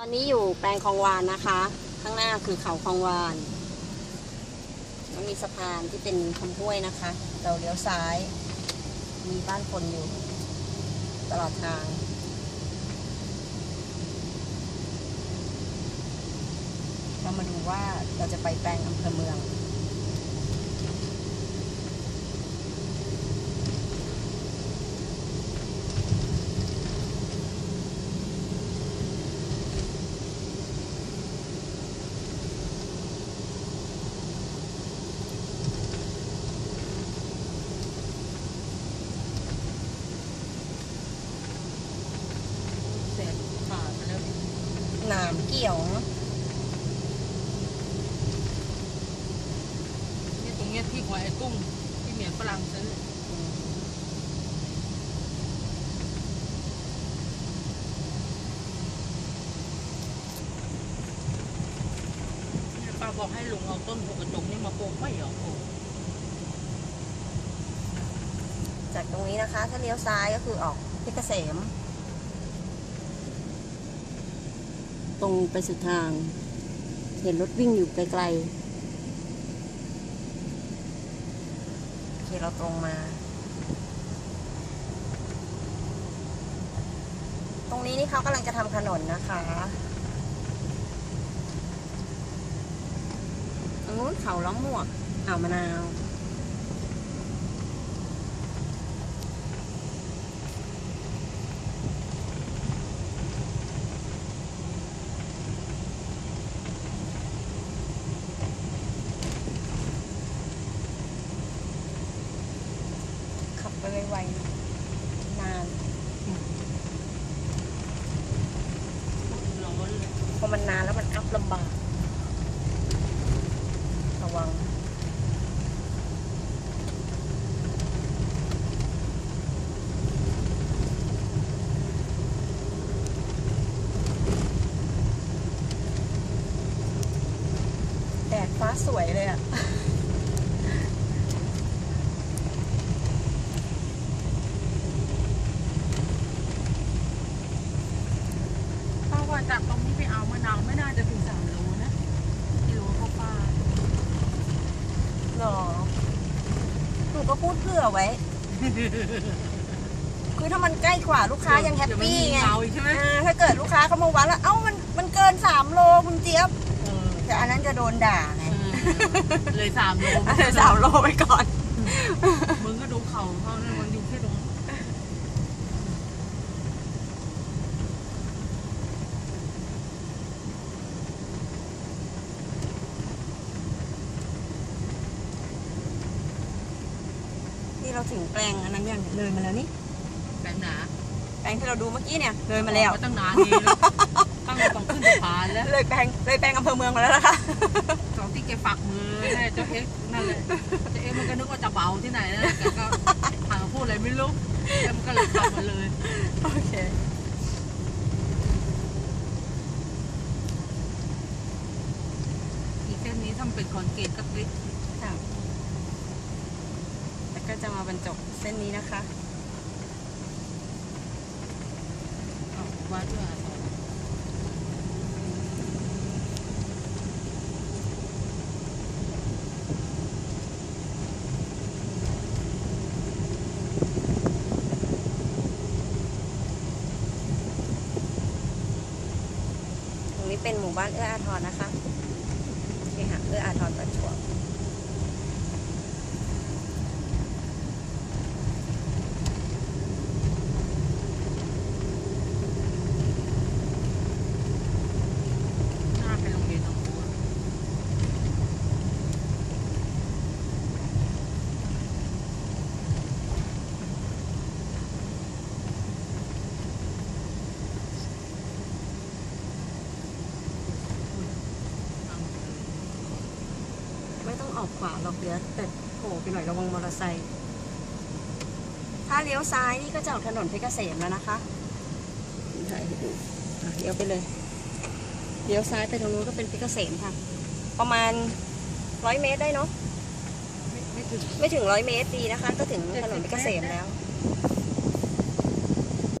ตอนนี้อยู่แปลงคลองวานนะคะ ข้างหน้าคือเขาคลองวานมันมีสะพานที่เป็นคำห้วยนะคะ เราเลี้ยวซ้าย มีบ้านคนอยู่ ตลอดทางเรามาดูว่าเราจะไปแปลงอำเภอเมือง เสร็จขาดไปแล้ว หนามเกี่ยวเนอะนี่ตรงเนี้ยที่หัวไอ้กุ้งที่เหมียฝรั่งซื้อเนี่ยป้าบอกให้ลุงเอาต้นหัวกระจกนี่มาปลูกไม่เหรอปลูกจากตรงนี้นะคะ ถ้าเลี้ยวซ้ายก็คือออกเพชรเกษม ตรงไปสุดทาง เห็นรถวิ่งอยู่ไกลๆ โอเค เราตรงมา ตรงนี้นี่เขากำลังจะทำถนนนะคะตรงนู้นเขาล้อมหมวกอ่าวมะนาว ไปไวๆนานร้อนเลยพอมันนานแล้วมันอัพลำบาก ระวังแดดฟ้าสวยเลยอะ ว่าจากตรงนี้ไปเอามะนาวไม่น่าจะถึงสามโลนะกิโลเขาป้าหรอหนูก็พูดเผื่อไว้ คือถ้ามันใกล้กว่าลูกค้ายังแฮปปี้ไงเดี๋ยวมันมีเงาอีกใช่ไหม อ่าถ้าเกิดลูกค้าเขามาวัดแล้วเอ้ามันมันเกินสามโลคุณเจี๊ยบเออแต่อันนั้นจะโดนด่าไงเออเลยสามโลเลยสามโลไปก่อน มึงก็ดูเขาเขาเนี่ยมันอยู่ แค่ตรงนี่เราถึงแปลงอันนั้นยังเลยมาแล้วนี่แปลงหนาแปลงที่เราดูเมื่อกี้เนี่ยเลยมาแล้วตั้งนานนี้แล้วตั้งแต่ต้องขึ้นสะพานแล้วเลยแปลงเลยแปลงอำเภอเมืองมาแล้วนะคะตอนที่แกฝักมือให้เจ้าเอ็กซ์นั่นแหละเจ้าเอ็กซ์มันก็นึกว่าจะเบาที่ไหนนะแกก็หางพูดอะไรไม่รู้แกมันก็เลยทำมาเลยโอเคอีกเส้นนี้ทำเป็นคอนกรีตกระติกค่ะแล้ว ก็จะมาบรรจบเส้นนี้นะคะเอาวัดด้วยอะตรงนี้เป็นหมู่บ้านเอื้ออาทรนะคะเคหะเอื้ออาทรประจวบ หน้าเป็นโรงเรียนของกูอะ ไม่ต้ ออกขวาหรอกเดี๋ยวแต่โผล่ไปหน่อยระวังมอเตอร์ไซค์ถ้าเลี้ยวซ้ายนี่ก็จะออกถนนเพชรเกษมแล้วนะคะถ่ายให้ดูเลี้ยวไปเลยเลี้ยวซ้ายไปตรงนู้นก็เป็นเพชรเกษมค่ะ ประมาณร้อยเมตรได้เนาะไม่ถึงไม่ถึงร้อยเมตรดีนะคะ ก็ถึงถนนเพชรเกษมแล้ว